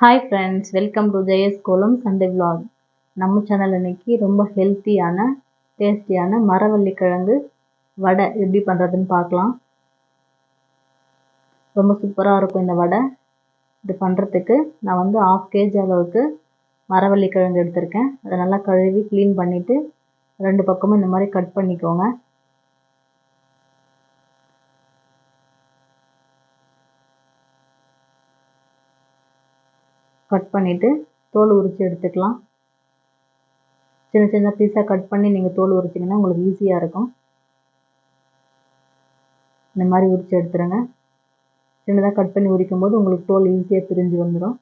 Hi friends welcome to Jaya's kolam Sunday vlog நம்ம channel இன்னைக்கு ரொம்ப ஹெல்த்தியான டேஸ்டியான மரவள்ளி கிழங்கு வடை எப்படி பண்ணுறதுன்னு பார்க்கலாம். ரொம்ப சூப்பராக இருக்கும் இந்த வடை. இது பண்ணுறதுக்கு நான் வந்து ஆஃப் கேஜி அளவுக்கு மரவள்ளி கிழங்கு எடுத்திருக்கேன். அதை நல்லா கழுவி க்ளீன் பண்ணிவிட்டு ரெண்டு பக்கமும் இந்த மாதிரி கட் பண்ணிக்கோங்க. கட் பண்ணிவிட்டு தோல் உரித்து எடுத்துக்கலாம். சின்ன சின்ன பீஸாக கட் பண்ணி நீங்கள் தோல் உரிச்சிங்கன்னா உங்களுக்கு ஈஸியாக இருக்கும். இந்த மாதிரி உரித்து எடுத்துருங்க. சின்னதாக கட் பண்ணி உரிக்கும் போது உங்களுக்கு தோல் ஈஸியாக பிரிஞ்சு வந்துடும்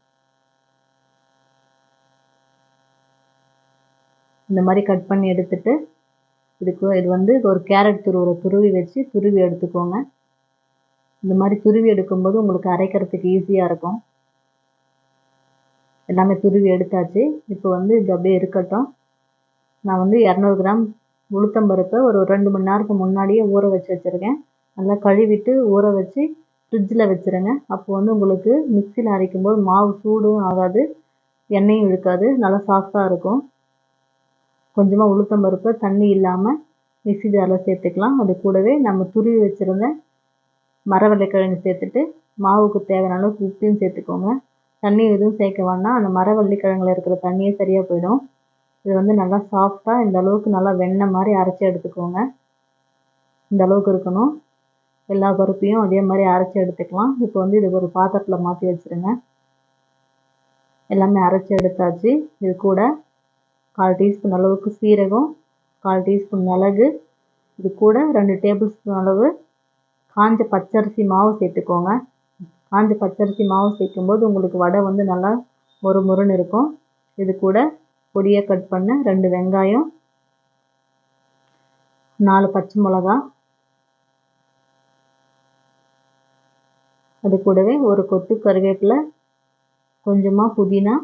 இந்த மாதிரி கட் பண்ணி எடுத்துட்டு இதுக்கு இது வந்து ஒரு கேரட் துருவுற துருவி வச்சு துருவி எடுத்துக்கோங்க. இந்த மாதிரி துருவி எடுக்கும்போது உங்களுக்கு அரைக்கிறதுக்கு ஈஸியாக இருக்கும். எல்லாமே துருவி எடுத்தாச்சு. இப்போ வந்து இது அப்படியே இருக்கட்டும். நான் வந்து இரநூறு கிராம் உளுத்தம்பருப்பை ஒரு ரெண்டு மணி நேரத்துக்கு முன்னாடியே ஊற வச்சு வச்சுருக்கேன். நல்லா கழுவிட்டு ஊற வச்சு ஃப்ரிட்ஜில் வச்சுருங்க. அப்போ வந்து உங்களுக்கு மிக்சியில் அரைக்கும்போது மாவு சூடும் ஆகாது எண்ணெயும் இழுக்காது நல்லா சாஃப்டாக இருக்கும். கொஞ்சமாக உளுத்தம்பருப்பு தண்ணி இல்லாமல் மிக்சி ஜாரில் சேர்த்துக்கலாம். அது கூடவே நம்ம துருவி வச்சுருந்த மரவள்ளிக்கிழங்கு சேர்த்துட்டு மாவுக்கு தேவையான அளவுக்கு உப்பையும் சேர்த்துக்கோங்க. தண்ணி எதுவும் சேர்க்க வேண்டாம். அந்த மரவள்ளி கிழங்குல இருக்கிற தண்ணியே சரியாக போயிடும். இது வந்து நல்லா சாஃப்டாக இந்த அளவுக்கு நல்லா வெண்ணெய் மாதிரி அரைச்சி எடுத்துக்கோங்க. இந்த அளவுக்கு இருக்கணும். எல்லா பருப்பையும் அதே மாதிரி அரைச்சி எடுத்துக்கலாம். இப்போ வந்து இது ஒரு பாத்திரத்தில் மாற்றி வச்சுருங்க. எல்லாமே அரைச்சி எடுத்தாச்சு. இது கூட கால் டீஸ்பூன் அளவுக்கு சீரகம் கால் டீஸ்பூன் மிளகு இது கூட ரெண்டு டேபிள் ஸ்பூன் அளவு காஞ்ச பச்சரிசி மாவு சேர்த்துக்கோங்க. காஞ்ச பச்சரிசி மாவு சேர்க்கும்போது உங்களுக்கு வடை வந்து நல்லா மொறு மொறுன்னு இருக்கும். இது கூட பொடியாக கட் பண்ண ரெண்டு வெங்காயம் நாலு பச்சை மிளகா அது கூடவே ஒரு கொத்து கருவேப்பிலை கொஞ்சமாக புதினா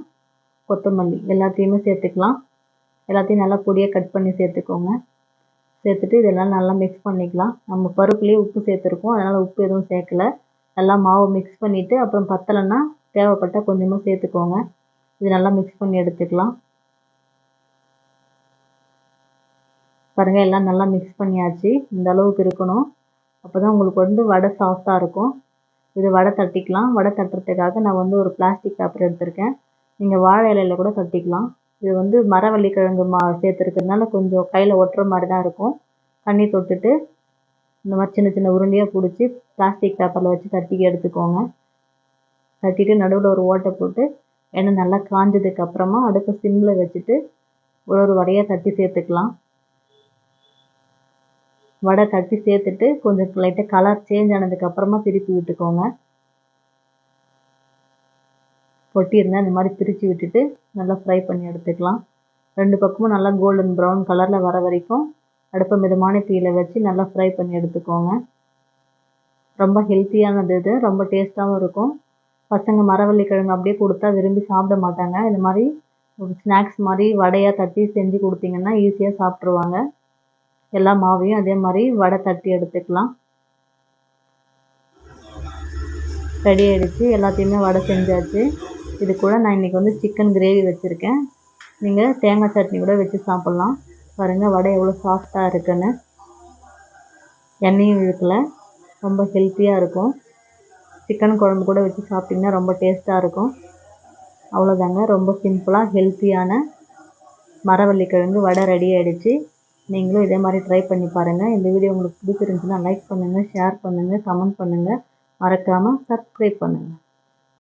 கொத்தமல்லி எல்லாத்தையுமே சேர்த்துக்கலாம். எல்லாத்தையும் நல்லா பொடியாக கட் பண்ணி சேர்த்துக்கோங்க. சேர்த்துட்டு இதெல்லாம் நல்லா மிக்ஸ் பண்ணிக்கலாம். நம்ம பருப்புலேயே உப்பு சேர்த்துருக்கோம். அதனால் உப்பு எதுவும் சேர்க்கல. நல்லா மாவை மிக்ஸ் பண்ணிவிட்டு அப்புறம் பத்தலைன்னா தேவைப்பட்டால் கொஞ்சமாக சேர்த்துக்கோங்க. இது நல்லா மிக்ஸ் பண்ணி எடுத்துக்கலாம். பாருங்கள் எல்லாம் நல்லா மிக்ஸ் பண்ணியாச்சு. இந்த அளவுக்கு இருக்கணும். அப்போ தான் உங்களுக்கு வந்து வடை சாஃப்டாக இருக்கும். இது வடை தட்டிக்கலாம். வடை தட்டுறதுக்காக நான் வந்து ஒரு பிளாஸ்டிக் பேப்பர் எடுத்திருக்கேன். நீங்கள் வாழை இலையில கூட தட்டிக்கலாம். இது வந்து மரவள்ளிக்கிழங்கு மா சேர்த்துருக்கிறதுனால கொஞ்சம் கையில் ஒட்டுற மாதிரி தான் இருக்கும். தண்ணி தொட்டுட்டு இந்த மாதிரி சின்ன சின்ன உருண்டையாக பிடிச்சி பிளாஸ்டிக் பேப்பரில் வச்சு தட்டி எடுத்துக்கோங்க. தட்டிட்டு நடுவில் ஒரு ஓட்டை போட்டு எண்ணெய் நல்லா காஞ்சதுக்கு அப்புறமா அடுப்பை சிம்மில் வச்சுட்டு ஒரு ஒரு வடையாக தட்டி சேர்த்துக்கலாம். வடை தட்டி சேர்த்துட்டு கொஞ்சம் லைட்டாக கலர் சேஞ்ச் ஆனதுக்கப்புறமா திருப்பி விட்டுக்கோங்க. பொட்டியிருந்தால் இந்த மாதிரி பிரித்து விட்டுட்டு நல்லா ஃப்ரை பண்ணி எடுத்துக்கலாம். ரெண்டு பக்கமும் நல்லா கோல்டன் ப்ரௌன் கலரில் வர வரைக்கும் அடுப்பை மிதமான தீயில் வச்சு நல்லா ஃப்ரை பண்ணி எடுத்துக்கோங்க. ரொம்ப ஹெல்த்தியானது இது. ரொம்ப டேஸ்ட்டாகவும் இருக்கும். பசங்க மரவள்ளி கிழங்கு அப்படியே கொடுத்தா விரும்பி சாப்பிட மாட்டாங்க. இந்த மாதிரி ஒரு ஸ்நாக்ஸ் மாதிரி வடையாக தட்டி செஞ்சு கொடுத்தீங்கன்னா ஈஸியாக சாப்பிட்ருவாங்க எல்லா மாவையும் அதே மாதிரி வடை தட்டி எடுத்துக்கலாம். ரெடி ஆகிடுச்சு எல்லாத்தையுமே வடை செஞ்சாச்சு. இது கூட நான் இன்றைக்கி வந்து சிக்கன் கிரேவி வச்சுருக்கேன். நீங்கள் தேங்காய் சட்னி கூட வச்சு சாப்பிட்லாம். பாருங்கள் வடை எவ்வளோ சாஃப்டாக இருக்குன்னு. எண்ணெயும் இழுக்கல. ரொம்ப ஹெல்த்தியாக இருக்கும். சிக்கன் குழம்பு கூட வச்சு சாப்பிட்டிங்கன்னா ரொம்ப டேஸ்ட்டாக இருக்கும். அவ்வளோதாங்க ரொம்ப சிம்பிளாக ஹெல்த்தியான மரவள்ளிக்கிழங்கு வடை ரெடி ஆகிடுச்சு நீங்களும் இதே மாதிரி ட்ரை பண்ணி பாருங்கள் இந்த வீடியோ உங்களுக்கு பிடிச்சிருந்துச்சுன்னா லைக் பண்ணுங்கள் ஷேர் பண்ணுங்கள் கமெண்ட் பண்ணுங்கள் மறக்காமல் சப்ஸ்கிரைப் பண்ணுங்கள்